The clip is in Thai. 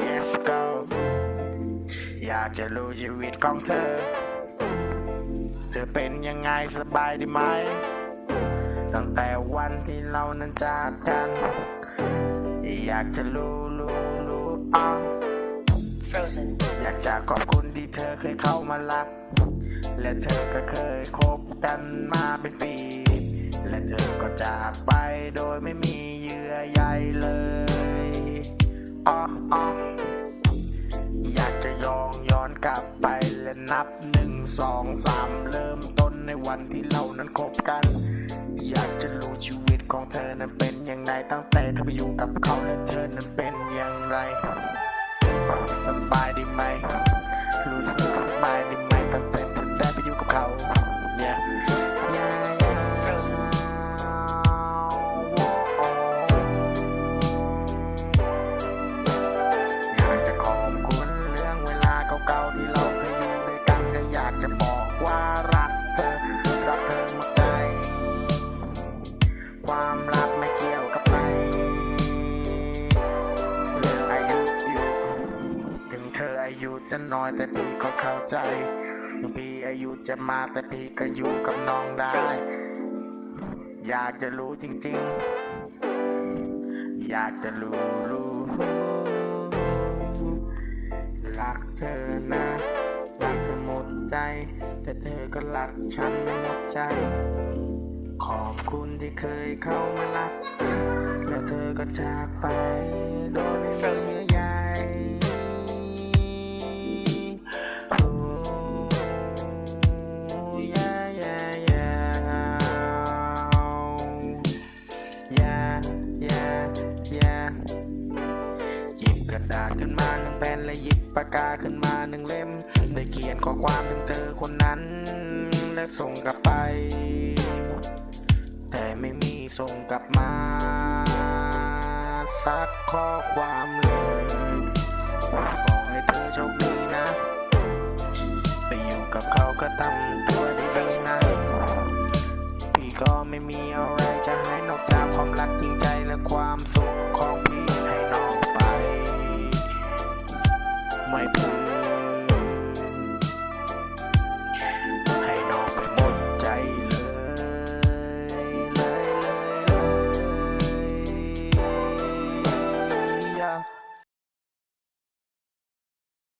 yes go อยากจะรู้ชีวิตของเธอ เธอเป็นยังไงสบายดีไหม ตั้งแต่วันที่เรานั้นจากกัน อยากจะรู้รู้รู้อะ Frozen อยากจะขอบคุณที่เธอเคยเข้ามารัก และเธอก็เคยคบกันมาเป็นปี และเธอก็จากไปโดยไม่มีเยื่อใยเลยอ๋ออ๋ออยากจะยองย้อนกลับไปและนับหนึ่งสองสามเริ่มต้นในวันที่เรานั้นคบกัน อยากจะรู้ชีวิตของเธอนั้นเป็นยังไงตั้งแต่เธอไปอยู่กับเขาและเธอนั้นเป็นอย่างไร สบายดีไหม รู้สึกสบายดีไหมตั้งแต่เธอได้ไปอยู่กับเขา yeah yeah yeah Frozen อยากจะขอบคุณเรื่องเวลาเก่าๆที่เราเคยอยู่ด้วยกันก็อยากจะบอกว่ารักเธอรักเธอหมดใจ ความรัก อายุจะน้อยแต่พี่ก็เข้าใจพี่อายุจะมากแต่พี่ก็อยู่กับน้องได้ อยากจะรู้จริง ๆ อยากจะรู้รู้รักเธอนะรักเธอหมดใจ แต่เธอก็รักฉันไม่หมดใจ ขอบคุณที่เคยเข้ามารัก และเธอก็จากไปโดยไม่มี Frozen ใยโกระดาษขึ้นมาหนึ่งแผ่นและหยิบปากกาขึ้นมาหนึ่งเล่ม ได้เขียนข้อความถึงเธอคนนั้น และส่งกลับไป แต่ไม่มีส่งกลับมา สักข้อความเลยบอกให้เธอโชคดีนะ ไปอยู่กับเขาก็ทำตัวได้ดีนะพี่ก็ไม่มีอะไร my pride.